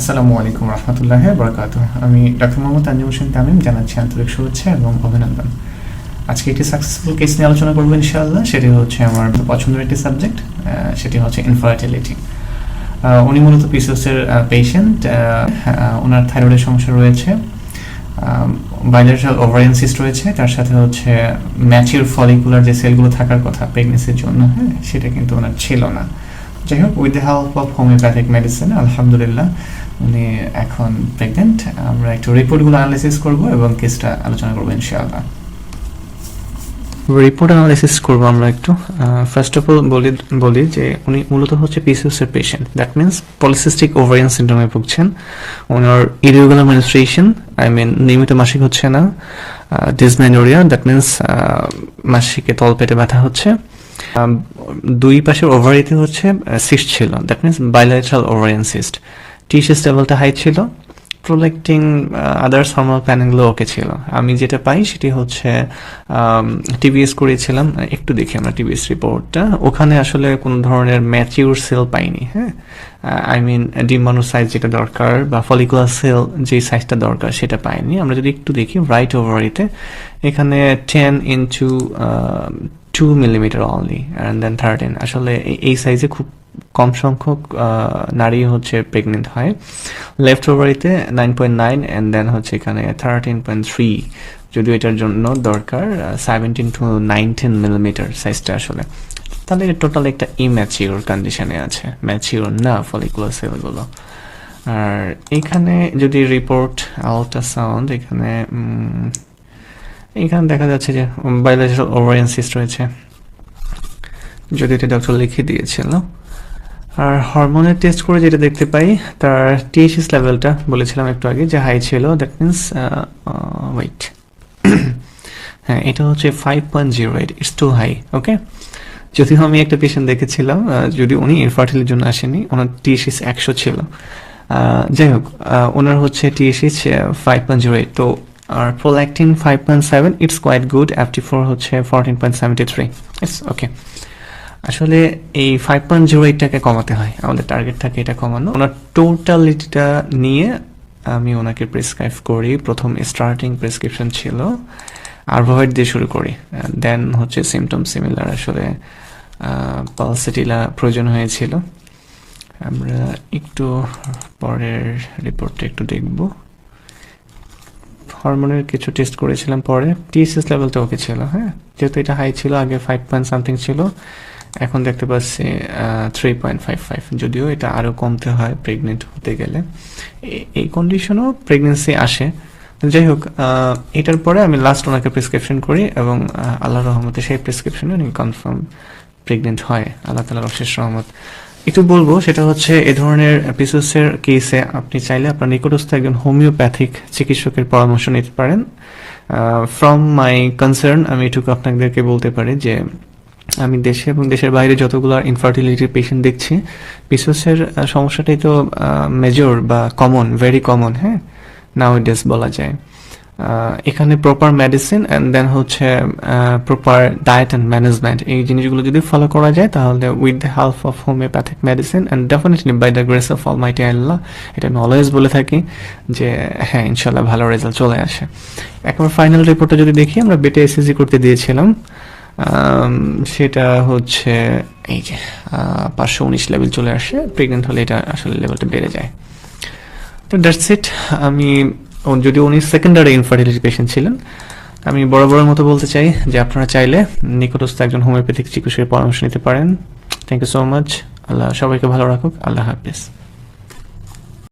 আসসালামু আলাইকুম রহমতুল্লাহ বরকাত আমি ডক্টর মোহাম্মদ তানজিম হোসেন তামিম, জানাচ্ছি আন্তরিক শুভেচ্ছা এবং অভিনন্দন। আজকে একটি সাকসেসফুল কেস নিয়ে আলোচনা করব ইনশাআল্লাহ, সেটি হচ্ছে আমার পছন্দের একটি সাবজেক্ট সেটি হচ্ছে ইনফার্টিলিটি উনি মূলত পিসিওসের পেশেন্ট ওনার থাইরয়েডের সমস্যা রয়েছে বাইলেটারাল ওভারিয়ান সিস্ট রয়েছে, তার সাথে হচ্ছে ম্যাচিউর ফলিকুলার যে সেলগুলো থাকার কথা প্রেগনেন্সির জন্য হ্যাঁ সেটা কিন্তু ওনার ছিল না। যাই হোক with the help of homeopathic medicine আলহামদুলিল্লাহ, উনি এখন প্রেগনেন্ট আমরা একটু রিপোর্টগুলো অ্যানালাইসিস করব এবং কেসটা আলোচনা করব, ইনশাআল্লাহ। রিপোর্ট অ্যানালাইসিস করব আমরা একটু। ফার্স্ট অফ অল বলি বলি যে উনি মূলত হচ্ছে পিসিওসের patient that means polycystic ovarian সিন্ড্রোমে ভুগছেন। ওনার ইরেগুলার মেনস্ট্রেশন আই মিন নিয়মিত মাসিক হচ্ছে না। ডিসমেনোরিয়া দ্যাট মিনস মাসিকে তল পেটে ব্যথা হচ্ছে। দুই পাশের ওভারিতে হচ্ছে সিস্ট ছিল। That means bilateral ovarian cyst TCS লেভেলটা হাই ছিল। প্রোলেক্টিং আদার্স হরমোনাল প্যানেলগুলো ওকে ছিল। আমি যেটা পাই সেটি হচ্ছে টিভিএস করিয়েছিলাম একটু দেখি আমরা টিভিএস রিপোর্টটা ওখানে আসলে কোনো ধরনের ম্যাচিউর সেল পাইনি হ্যাঁ? আই মিন ডিম্বাণু সাইজ যেটা দরকার বা ফলিকুলার সেল যে সাইজটা দরকার সেটা পাইনি। আমরা যদি একটু দেখি রাইট ওভারিতে এখানে ten into two millimetre only and then thirteen আসলে এই সাইজে খুব কম সংখ্যক নারী হচ্ছে প্রেগনেন্ট হয়। Left ওভারিতে nine point nine and then হচ্ছে এখানে থার্টিন পয়েন্ট থ্রি যদিও এটার জন্য দরকার সেভেন্টিন টু নাইনটিন মিলিমিটার সাইজটা আসলে। তাহলে টোটাল একটা ইম্যাচিওর কন্ডিশনে আছে। ম্যাচিওর না ফলিকুলার সেলগুলো আর এখানে যদি রিপোর্ট আলট্রাসাউন্ড এখানে এখানে দেখা যাচ্ছে যে বায়োলজিক্যাল ওভারিয়ান সিস্ট রয়েছে। যদি এটা ডক্টর লিখে দিয়েছিল। আর হরমোনের টেস্ট করে যেটা দেখতে পাই, তার টিএসএস লেভেলটা বলেছিলাম একটু আগে, যে হাই ছিল দ্যাট মিনস ওয়েট হ্যাঁ এটা হচ্ছে five point zero eight it's too high okay যদিও আমি একটা পেশেন্ট দেখেছিলাম যদি উনি ইনফার্টিলের জন্য আসেনি, ওনার টিএসএস একশো ছিল। যাই হোক ওনার হচ্ছে TSS five point zero eight তো আর prolactin five point seven it's quite good APT four হচ্ছে fourteen point seventy three it's okay আসলে এই ফাইভ পয়েন্ট জিরো এইটটাকে কমাতে হয়। আমাদের টার্গেট থাকে এটা কমানো। ওনার টোটালিটিটা নিয়ে আমি ওনাকে প্রেসক্রাইব করি। প্রথম স্টার্টিং প্রেসক্রিপশন ছিল। আরভয়েড দিয়ে শুরু করি। দেন হচ্ছে সিমটম সিমিলার আসলে পালসিটিলা প্রয়োজন হয়েছিল। আমরা একটু পরের রিপোর্টটা একটু দেখব। হরমোনের কিছু টেস্ট করেছিলাম পরে টিএসএস লেভেলটা ওকে ছিল হ্যাঁ? যেহেতু এটা হাই ছিল, আগে ফাইভ পয়েন্ট সামথিং ছিল, এখন দেখতে পাচ্ছি থ্রি পয়েন্ট ফাইভ ফাইভ যদিও এটা আরও কমতে হয় প্রেগনেন্ট হতে গেলে। এই কন্ডিশনও প্রেগনেন্সি আসে। যাই হোক এটার পরে আমি লাস্ট ওনাকে প্রেসক্রিপশন করি এবং আল্লাহ রহমতে সেই প্রেসক্রিপশনে উনি কনফার্ম প্রেগনেন্ট হয়। আল্লাহ তালার অশেষ রহমত। একটু বলব, সেটা হচ্ছে এ ধরনের এপিসোডসের কেসে আপনি চাইলে আপনার নিকটস্থ একজন হোমিওপ্যাথিক চিকিৎসকের পরামর্শ নিতে পারেন। ফ্রম মাই কনসার্ন আমি এটুকু আপনাদেরকে বলতে পারি যে, আমি দেশে এবং দেশের বাইরে যতগুলো ইনফার্টিলিটির পেশেন্ট দেখছি, পিসোসের সমস্যাটাই তো মেজর বা কমন ভেরি কমন হ্যাঁ? নাও ডেস বলা যায়। এখানে প্রপার মেডিসিন অ্যান্ড দেন হচ্ছে প্রপার ডায়েট অ্যান্ড ম্যানেজমেন্ট এই জিনিসগুলো যদি ফলো করা যায়, তাহলে with the help of homeopathic medicine and definitely by the grace of almighty Allah এটা আমি অলওয়েজ বলে থাকি যে হ্যাঁ ইনশাল্লাহ ভালো রেজাল্ট চলে আসে। একবার ফাইনাল রিপোর্টটা যদি দেখি, আমরা বেটে এসএসজি করতে দিয়েছিলাম। সেটা হচ্ছে, এই যে পাঁচশো উনিশ লেভেল চলে আসে। প্রেগনেন্ট হলে এটা আসলে লেভেলটা বেড়ে যায়। তো দ্যাটস ইট আমি যদি উনি সেকেন্ডারি ইনফার্টিলিটি পেশেন্ট ছিলেন, আমি বড় বড় মতো বলতে চাই যে আপনারা চাইলে নিকটস্থ একজন হোমিওপ্যাথিক চিকিৎসকের পরামর্শ নিতে পারেন। Thank you so much Allah সবাইকে ভালো রাখুক। আল্লাহ হাফিজ।